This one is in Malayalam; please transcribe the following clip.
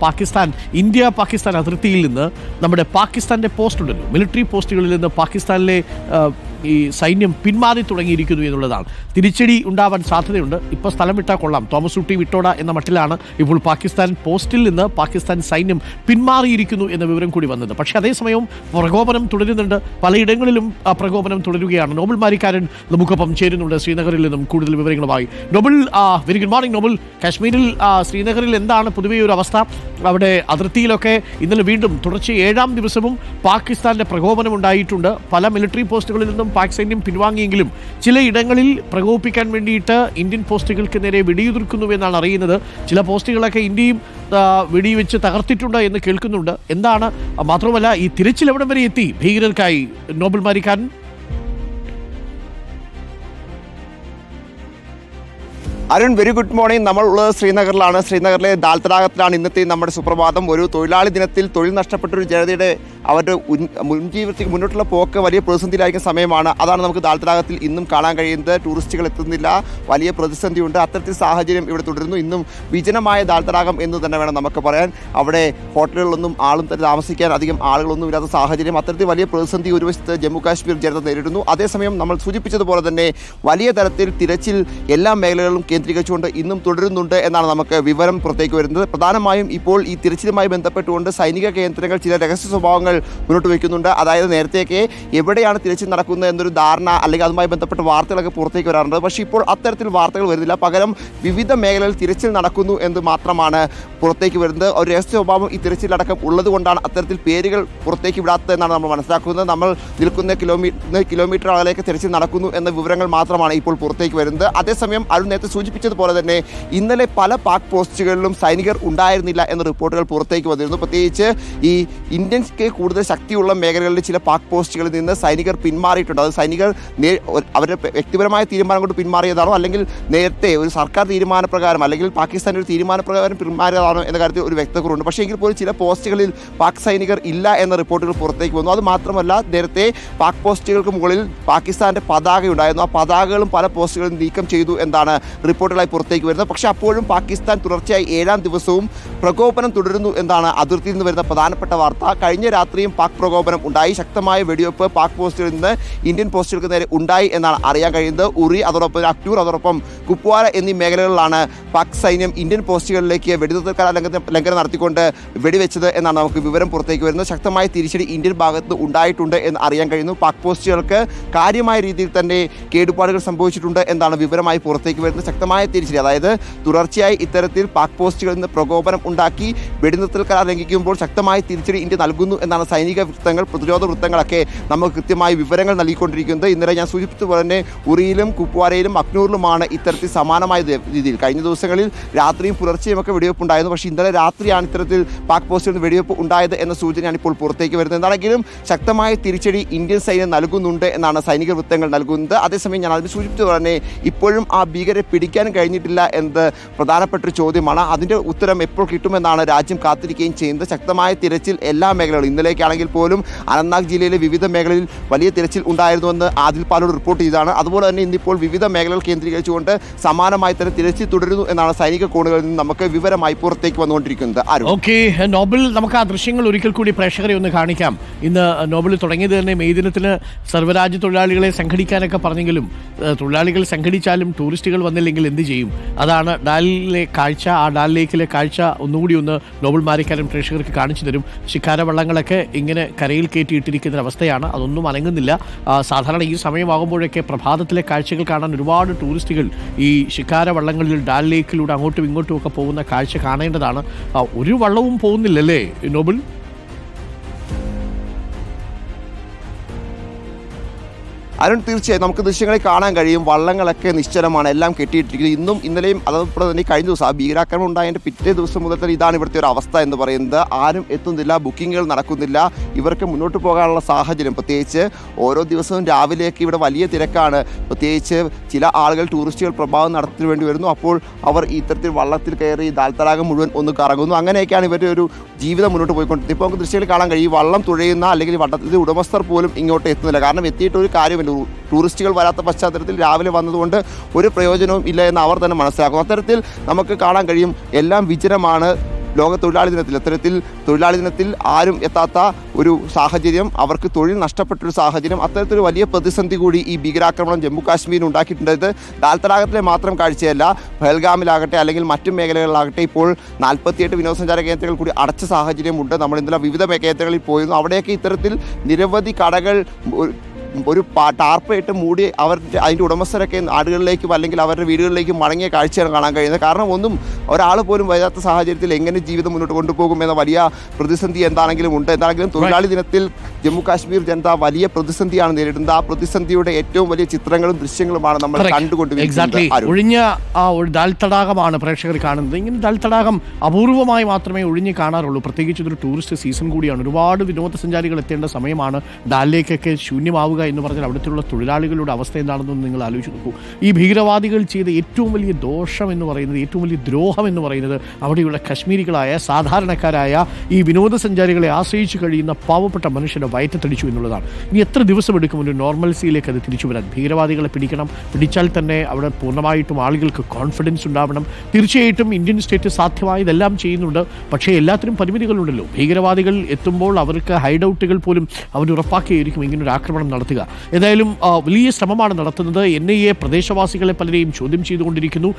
പാകിസ്ഥാൻ ഇന്ത്യ പാകിസ്ഥാൻ അതിർത്തിയിൽ നിന്ന് നമ്മുടെ പാകിസ്ഥാന്റെ പോസ്റ്റ് ഉണ്ടല്ലോ മിലിറ്ററി പോസ്റ്റുകളിൽ നിന്ന് പാകിസ്ഥാനിലെ ഈ സൈന്യം പിന്മാറി തുടങ്ങിയിരിക്കുന്നു എന്നുള്ളതാണ്. തിരിച്ചടി ഉണ്ടാവാൻ സാധ്യതയുണ്ട്. ഇപ്പോൾ സ്ഥലം വിട്ടാൽ കൊള്ളാം. തോമസ് ഊട്ടി വിട്ടോട എന്ന മട്ടിലാണ് ഇപ്പോൾ പാകിസ്ഥാൻ പോസ്റ്റിൽ നിന്ന് പാകിസ്ഥാൻ സൈന്യം പിന്മാറിയിരിക്കുന്നു എന്ന വിവരം കൂടി വന്നത്. പക്ഷേ അതേസമയം പ്രകോപനം തുടരുന്നുണ്ട്. പലയിടങ്ങളിലും ആ പ്രകോപനം തുടരുകയാണ്. നോബൽ മാരിക്കാരൻ നമുക്കൊപ്പം ചേരുന്നുണ്ട് ശ്രീനഗറിൽ നിന്നും കൂടുതൽ വിവരങ്ങളുമായി. Nobel very good morning Nobel. കാശ്മീരിൽ ശ്രീനഗറിൽ എന്താണ് പൊതുവെ ഒരു അവസ്ഥ? അവിടെ അതിർത്തിയിലൊക്കെ ഇന്നലെ വീണ്ടും തുടർച്ചയായി ഏഴാം ദിവസവും പാകിസ്ഥാന്റെ പ്രകോപനം ഉണ്ടായിട്ടുണ്ട്. പല മിലിറ്ററി പോസ്റ്റുകളിൽ നിന്നും പാക് സൈന്യം പിൻവാങ്ങിയെങ്കിലും ചിലയിടങ്ങളിൽ പ്രകോപിപ്പിക്കാൻ വേണ്ടിയിട്ട് ഇന്ത്യൻ പോസ്റ്റുകൾക്ക് നേരെ വെടിയുതിർക്കുന്നുവെന്നാണ് അറിയുന്നത്. ചില പോസ്റ്റുകളൊക്കെ ഇന്ത്യയും വെടിവെച്ച് തകർത്തിട്ടുണ്ട് എന്ന് കേൾക്കുന്നുണ്ട്. എന്താണ്? മാത്രമല്ല ഈ തിരച്ചിൽ എവിടം വരെ എത്തി? ഭീകരർക്കായി Nobel Marikkaran. Arun very good morning നമ്മൾ ഉള്ളത് ശ്രീനഗറിലാണ്. ശ്രീനഗറിലെ ദാൽ തടാകത്തിലാണ് ഇന്നത്തെ നമ്മുടെ സുപ്രഭാതം. ഒരു തൊഴിലാളി ദിനത്തിൽ തൊഴിൽ നഷ്ടപ്പെട്ട ഒരു ജനതയുടെ അവരുടെ മുൻജീവിതത്തിൽ മുന്നോട്ടുള്ള പോക്ക് വലിയ പ്രതിസന്ധിയിലായിരിക്കുന്ന സമയമാണ്. അതാണ് നമുക്ക് ദാൽ ഇന്നും കാണാൻ കഴിയുന്നത്. ടൂറിസ്റ്റുകൾ എത്തുന്നില്ല. വലിയ പ്രതിസന്ധിയുണ്ട്. അത്തരത്തിൽ സാഹചര്യം ഇവിടെ തുടരുന്നു. ഇന്നും വിജനമായ ദാൽ എന്ന് തന്നെ വേണം നമുക്ക് പറയാൻ. അവിടെ ഹോട്ടലുകളിലൊന്നും ആളും തന്നെ താമസിക്കാൻ അധികം ആളുകളൊന്നും ഇല്ലാത്ത സാഹചര്യം അത്തരത്തിൽ വലിയ പ്രതിസന്ധി ഒരു വശത്ത് ജമ്മു കാശ്മീർ ജനത നേരിടുന്നു. അതേസമയം നമ്മൾ സൂചിപ്പിച്ചതുപോലെ തന്നെ വലിയ തരത്തിൽ തിരച്ചിൽ എല്ലാ മേഖലകളിലും കേന്ദ്രീകരിച്ചുകൊണ്ട് ഇന്നും തുടരുന്നുണ്ട് എന്നാണ് നമുക്ക് വിവരം പുറത്തേക്ക് വരുന്നത്. പ്രധാനമായും ഇപ്പോൾ ഈ തിരച്ചിലുമായി ബന്ധപ്പെട്ടുകൊണ്ട് സൈനിക കേന്ദ്രങ്ങൾ ചില രഹസ്യ സ്വഭാവങ്ങൾ മുന്നോട്ട് വയ്ക്കുന്നുണ്ട്. അതായത് നേരത്തെയൊക്കെ എവിടെയാണ് തിരച്ചിൽ നടക്കുന്നത് എന്നൊരു ധാരണ അല്ലെങ്കിൽ അതുമായി ബന്ധപ്പെട്ട വാർത്തകളൊക്കെ പുറത്തേക്ക് വരാറുണ്ട്. പക്ഷേ ഇപ്പോൾ അത്തരത്തിൽ വാർത്തകൾ വരുന്നില്ല. പകരം വിവിധ മേഖലകളിൽ തിരച്ചിൽ നടക്കുന്നു എന്ന് മാത്രമാണ് പുറത്തേക്ക് വരുന്നത്. ഒരു രഹസ്യ സ്വഭാവം ഈ തിരച്ചിലടക്കം ഉള്ളതുകൊണ്ടാണ് അത്തരത്തിൽ പേരുകൾ പുറത്തേക്ക് വിടാത്തതെന്നാണ് നമ്മൾ മനസ്സിലാക്കുന്നത്. നമ്മൾ നിൽക്കുന്ന കിലോമീറ്റർ കിലോമീറ്റർ അകലേക്ക് തിരച്ചിൽ നടക്കുന്നു എന്ന വിവരങ്ങൾ മാത്രമാണ് ഇപ്പോൾ പുറത്തേക്ക് വരുന്നത്. അതേസമയം അരുൺ നേരത്തെ സൂചിപ്പിച്ചതുപോലെ തന്നെ ഇന്നലെ പല പാക് പോസ്റ്റുകളിലും സൈനികർ ഉണ്ടായിരുന്നില്ല എന്ന റിപ്പോർട്ടുകൾ പുറത്തേക്ക് വന്നിരുന്നു. പ്രത്യേകിച്ച് ഈ ഇന്ത്യൻസ്ക്ക് കൂടുതൽ ശക്തിയുള്ള മേഖലകളിൽ ചില പാക് പോസ്റ്റുകളിൽ നിന്ന് സൈനികർ പിന്മാറിയിട്ടുണ്ട്. അത് സൈനികർ അവരുടെ വ്യക്തിപരമായ തീരുമാനം കൊണ്ട് പിന്മാറിയതാണോ? അല്ലെങ്കിൽ നേരത്തെ ഒരു സർക്കാർ തീരുമാനപ്രകാരം അല്ലെങ്കിൽ പാകിസ്ഥാന്റെ ഒരു തീരുമാനപ്രകാരം പിന്മാറിയതാണോ എന്ന കാര്യത്തിൽ ഒരു വ്യക്തക്കുറവുണ്ട് പക്ഷേ എങ്കിൽ പോലും ചില പോസ്റ്റുകളിൽ പാക് സൈനികർ ഇല്ല എന്ന റിപ്പോർട്ടുകൾ പുറത്തേക്ക് വന്നു. അത് മാത്രമല്ല നേരത്തെ പാക് പോസ്റ്റുകൾക്ക് മുകളിൽ പാകിസ്ഥാന്റെ പതാക ഉണ്ടായിരുന്നു ആ പതാകകളും പല പോസ്റ്റുകളും നീക്കം ചെയ്തു എന്നാണ് റിപ്പോർട്ടുകളായി പുറത്തേക്ക് വരുന്നത്. പക്ഷേ അപ്പോഴും പാകിസ്ഥാൻ തുടർച്ചയായി ഏഴാം ദിവസവും പ്രകോപനം തുടരുന്നു എന്നാണ് അതിർത്തിയിൽ നിന്ന് വരുന്ന പ്രധാനപ്പെട്ട വാർത്ത. കഴിഞ്ഞ രാത്രിയും പാക് പ്രകോപനം ഉണ്ടായി. ശക്തമായ വെടിവെപ്പ് പാക് പോസ്റ്റുകളിൽ നിന്ന് ഇന്ത്യൻ പോസ്റ്റുകൾക്ക് നേരെ ഉണ്ടായി എന്നാണ് അറിയാൻ കഴിയുന്നത്. ഉറി അതോടൊപ്പം അക്ടൂർ അതോടൊപ്പം കുപ്വാര എന്നീ മേഖലകളിലാണ് പാക് സൈന്യം ഇന്ത്യൻ പോസ്റ്റുകളിലേക്ക് വെടിനിർത്തൽ കരാർ ലംഘന ലംഘനം നടത്തിക്കൊണ്ട് വെടിവെച്ചത് എന്നാണ് നമുക്ക് വിവരം പുറത്തേക്ക് വരുന്നത്. ശക്തമായ തിരിച്ചടി ഇന്ത്യൻ ഭാഗത്ത് ഉണ്ടായിട്ടുണ്ട് എന്ന് അറിയാൻ കഴിയുന്നു. പാക് പോസ്റ്റുകൾക്ക് കാര്യമായ രീതിയിൽ തന്നെ കേടുപാടുകൾ സംഭവിച്ചിട്ടുണ്ട് എന്നാണ് വിവരമായി പുറത്തേക്ക് വരുന്നത്. ശക്തമായ തിരിച്ചടി അതായത് തുടർച്ചയായി ഇത്തരത്തിൽ പാക് പോസ്റ്റുകളിൽ നിന്ന് പ്രകോപനം ഉണ്ടാക്കി വെടിനിർത്തൽ കരാർ ലംഘിക്കുമ്പോൾ ശക്തമായ തിരിച്ചടി ഇന്ത്യ നൽകുന്നു എന്നാണ് സൈനിക വൃത്തങ്ങൾ പ്രതിരോധ വൃത്തങ്ങളൊക്കെ നമുക്ക് കൃത്യമായി വിവരങ്ങൾ നൽകിക്കൊണ്ടിരിക്കുന്നത്. ഇന്നലെ ഞാൻ സൂചിപ്പിച്ചതുപോലെ തന്നെ ഉറിയിലും കുപ്വാരയിലും അക്നൂറിലുമാണ് ഇത്തരത്തിൽ സമാനമായ രീതിയിൽ. കഴിഞ്ഞ ദിവസങ്ങളിൽ രാത്രിയും പുലർച്ചെയും ഒക്കെ വെടിവെപ്പ് ഉണ്ടായിരുന്നു. പക്ഷേ ഇന്നലെ രാത്രിയാണ് ഇത്തരത്തിൽ പാക് പോസ്റ്റിൽ നിന്ന് വെടിവെപ്പ് ഉണ്ടായത് എന്ന സൂചനയാണ് ഇപ്പോൾ പുറത്തേക്ക് വരുന്നത്. എന്താണെങ്കിലും ശക്തമായ തിരിച്ചടി ഇന്ത്യൻ സൈന്യം നൽകുന്നുണ്ട് എന്നാണ് സൈനിക വൃത്തങ്ങൾ നൽകുന്നത്. അതേസമയം ഞാൻ അതിന് സൂചിപ്പിച്ചത് തന്നെ ഇപ്പോഴും ആ ഭീകരെ പിടിക്കാൻ കഴിഞ്ഞിട്ടില്ല എന്നത് പ്രധാനപ്പെട്ട ഒരു ചോദ്യമാണ്. അതിന്റെ ഉത്തരം എപ്പോൾ കിട്ടുമെന്നാണ് രാജ്യം കാത്തിരിക്കുകയും ചെയ്യുന്നത്. ശക്തമായ തിരച്ചിൽ എല്ലാ മേഖലകളും ഇന്നലേക്കാണെങ്കിൽ പോലും അനന്ത്നാഗ് ജില്ലയിലെ വിവിധ മേഖലയിൽ വലിയ തിരച്ചിൽ ഉണ്ടായിരുന്നുവെന്ന് ആദിൽ പാലോട് റിപ്പോർട്ട് ചെയ്തതാണ് അതുപോലെ തന്നെ ഇന്നിപ്പോൾ വിവിധ മേഖലകൾ കേന്ദ്രീകരിച്ചുകൊണ്ട് സമാനമായി തന്നെ തിരച്ചിൽ തുടരുന്നു എന്നാണ് സൈനിക കോണുകളിൽ നിന്ന് നമുക്ക് വിവരമായി പുറത്തേക്ക് വന്നുകൊണ്ടിരിക്കുന്നത്. ഓക്കെ നോബൽ നമുക്ക് ആ ദൃശ്യങ്ങൾ ഒരിക്കൽ കൂടി പ്രേക്ഷകരെ ഒന്ന് കാണിക്കാം. ഇന്ന് നോബിൾ തുടങ്ങിയത് തന്നെ മെയ് ദിനത്തിന് സർവരാജ്യ തൊഴിലാളികളെ സംഘടിക്കാനൊക്കെ പറഞ്ഞെങ്കിലും തൊഴിലാളികൾ സംഘടിച്ചാലും ടൂറിസ്റ്റുകൾ വന്നില്ലെങ്കിൽ എന്ത് ചെയ്യും? അതാണ് ഡാലിലെ കാഴ്ച. ആ ഡാൽ ലേക്കിലെ കാഴ്ച ഒന്നുകൂടി ഒന്ന് നോബിൾ മാരിക്കാനും പ്രേക്ഷകർക്ക് കാണിച്ചു തരും. ശിക്കാര വള്ളങ്ങളൊക്കെ ഇങ്ങനെ കരയിൽ കയറ്റിയിട്ടിരിക്കുന്ന അവസ്ഥയാണ് അതൊന്നും അനങ്ങുന്നില്ല. സാധാരണ ഈ സമയമാകുമ്പോഴൊക്കെ പ്രഭാതത്തിലെ കാഴ്ചകൾ കാണാൻ ഒരുപാട് ടൂറിസ്റ്റുകൾ ഈ ശിക്കാര വള്ളങ്ങളിൽ ഡാൽ ലേക്കിലൂടെ അങ്ങോട്ടും ഇങ്ങോട്ടും ഒക്കെ പോകുന്ന കാഴ്ച കാണേണ്ടതാണ്. ഒരു വള്ളവും പോകുന്നില്ലല്ലേ നോബൽ അരുൺ തീർച്ചയായും നമുക്ക് ദൃശ്യങ്ങളിൽ കാണാൻ കഴിയും. വള്ളങ്ങളൊക്കെ നിശ്ചലമാണ്. എല്ലാം കെട്ടിയിട്ടിരിക്കുന്നത് ഇന്നും ഇന്നലെയും അതോടൊപ്പം തന്നെ കഴിഞ്ഞ ദിവസം ആ ഭീകരാക്രമണം ഉണ്ടായതിന്റെ പിറ്റേ ദിവസം മുതൽ തന്നെ ഇതാണ് ഇവിടുത്തെ ഒരു അവസ്ഥ എന്ന് പറയുന്നത്. ആരും എത്തുന്നില്ല ബുക്കിങ്ങുകൾ നടക്കുന്നില്ല. ഇവർക്ക് മുന്നോട്ട് പോകാനുള്ള സാഹചര്യം. പ്രത്യേകിച്ച് ഓരോ ദിവസവും രാവിലെയൊക്കെ ഇവിടെ വലിയ തിരക്കാണ്. പ്രത്യേകിച്ച് ചില ആളുകൾ ടൂറിസ്റ്റുകൾ പ്രഭാവം നടത്തി വേണ്ടി വരുന്നു. അപ്പോൾ അവർ ഇത്തരത്തിൽ വള്ളത്തിൽ കയറി ദാൽത്തടാകം മുഴുവൻ ഒന്ന് കറങ്ങുന്നു. അങ്ങനെയൊക്കെയാണ് ഇവരുടെ ഒരു ജീവിതം മുന്നോട്ട് പോയിക്കൊണ്ടിരുന്നത് ഇപ്പോൾ നമുക്ക് ദൃശ്യങ്ങളിൽ കാണാൻ കഴിയും. വള്ളം തുഴയുന്ന അല്ലെങ്കിൽ വള്ളത്തിന്റെ ഉടമസ്ഥർ പോലും ഇങ്ങോട്ട് എത്തുന്നില്ല. കാരണം എത്തിയിട്ട് ഒരു കാര്യമില്ല ടൂറിസ്റ്റുകൾ വരാത്ത പശ്ചാത്തലത്തിൽ രാവിലെ വന്നതുകൊണ്ട് ഒരു പ്രയോജനവും ഇല്ല എന്ന് അവർ തന്നെ മനസ്സിലാക്കും അത്തരത്തിൽ നമുക്ക് കാണാൻ കഴിയും എല്ലാം വിചിരമാണ് ലോക തൊഴിലാളി ദിനത്തിൽ. അത്തരത്തിൽ തൊഴിലാളി ദിനത്തിൽ ആരും എത്താത്ത ഒരു സാഹചര്യം അവർക്ക് തൊഴിൽ നഷ്ടപ്പെട്ടൊരു സാഹചര്യം അത്തരത്തിലൊരു വലിയ പ്രതിസന്ധി കൂടി ഈ ഭീകരാക്രമണം ജമ്മു കാശ്മീരിൽ ഉണ്ടാക്കിയിട്ടുണ്ട്. ഇത് ദാൽത്തടാകത്തിലെ മാത്രം കാഴ്ചയല്ല പഹൽഗാമിലാകട്ടെ അല്ലെങ്കിൽ മറ്റു മേഖലകളിലാകട്ടെ ഇപ്പോൾ നാൽപ്പത്തിയെട്ട് വിനോദസഞ്ചാര കേന്ദ്രങ്ങൾ കൂടി അടച്ച സാഹചര്യമുണ്ട്. നമ്മൾ ഇന്നലെ വിവിധ കേന്ദ്രങ്ങളിൽ പോയിരുന്നു. അവിടെയൊക്കെ ഇത്തരത്തിൽ നിരവധി കടകൾ ഒരു- ടാർപ്പയിട്ട് മൂടി അവർ അതിന്റെ ഉടമസ്ഥരൊക്കെ നാടുകളിലേക്കും അല്ലെങ്കിൽ അവരുടെ വീടുകളിലേക്കും മടങ്ങിയ കാഴ്ചയാണ് കാണാൻ കഴിയുന്നത്. കാരണം ഒന്നും ഒരാൾ പോലും വരാത്ത സാഹചര്യത്തിൽ എങ്ങനെ ജീവിതം മുന്നോട്ട് കൊണ്ടുപോകും എന്ന വലിയ പ്രതിസന്ധി എന്താണെങ്കിലും ഉണ്ട്. എന്താണെങ്കിലും തൊഴിലാളി ദിനത്തിൽ ജമ്മു കാശ്മീർ ജനത വലിയ പ്രതിസന്ധിയാണ് നേരിടുന്നത്. ആ പ്രതിസന്ധിയുടെ ഏറ്റവും വലിയ ചിത്രങ്ങളും ദൃശ്യങ്ങളുമാണ് നമ്മൾ കണ്ടുകൊണ്ടിരിക്കുന്നത്. ഒഴിഞ്ഞ ആ ഒരു ദാൽ തടാകമാണ് പ്രേക്ഷകർ കാണുന്നത്. ഇങ്ങനെ ദാൽ തടാകം അപൂർവമായി മാത്രമേ ഒഴിഞ്ഞ് കാണാറുള്ളൂ. പ്രത്യേകിച്ച് ഇതൊരു ടൂറിസ്റ്റ് സീസൺ കൂടിയാണ്. ഒരുപാട് വിനോദസഞ്ചാരികൾ എത്തേണ്ട സമയമാണ്. ഡാലിലേക്കൊക്കെ ശൂന്യമാവുക എന്ന് പറഞ്ഞാൽ അവിടുത്തെ തൊഴിലാളികളുടെ അവസ്ഥ എന്താണെന്ന് നിങ്ങൾ ആലോചിച്ച് നോക്കൂ. ഈ ഭീകരവാദികൾ ചെയ്ത ഏറ്റവും വലിയ ദോഷം എന്ന് പറയുന്നത് ഏറ്റവും വലിയ ദ്രോഹം എന്ന് പറയുന്നത് അവിടെയുള്ള കശ്മീരികളായ സാധാരണക്കാരായ ഈ വിനോദസഞ്ചാരികളെ ആശ്രയിച്ച് കഴിയുന്ന പാവപ്പെട്ട മനുഷ്യരെ വയറ്റത്തടിച്ചു എന്നുള്ളതാണ്. ഇനി എത്ര ദിവസം എടുക്കും ഒരു നോർമൽസിയിലേക്ക് അത് തിരിച്ചു വരാൻ? ഭീകരവാദികളെ പിടിക്കണം പിടിച്ചാൽ തന്നെ അവിടെ പൂർണമായിട്ടും ആളുകൾക്ക് കോൺഫിഡൻസ് ഉണ്ടാവണം. തീർച്ചയായിട്ടും ഇന്ത്യൻ സ്റ്റേറ്റ് സാധ്യമായതെല്ലാം ചെയ്യുന്നുണ്ട്. പക്ഷേ എല്ലാത്തിനും പരിമിതികളുണ്ടല്ലോ. ഭീകരവാദികൾ എത്തുമ്പോൾ അവർക്ക് ഹൈഡൌട്ടുകൾ പോലും അവർ ഉറപ്പാക്കിയായിരിക്കും ഇങ്ങനൊരു ആക്രമണം നടത്തുക. ഏതായാലും വലിയ ശ്രമമാണ് നടത്തുന്നത്. എൻ ഐ എ പ്രദേശവാസികളെ പലരെയും ചോദ്യം ചെയ്തുകൊണ്ടിരിക്കുന്നു.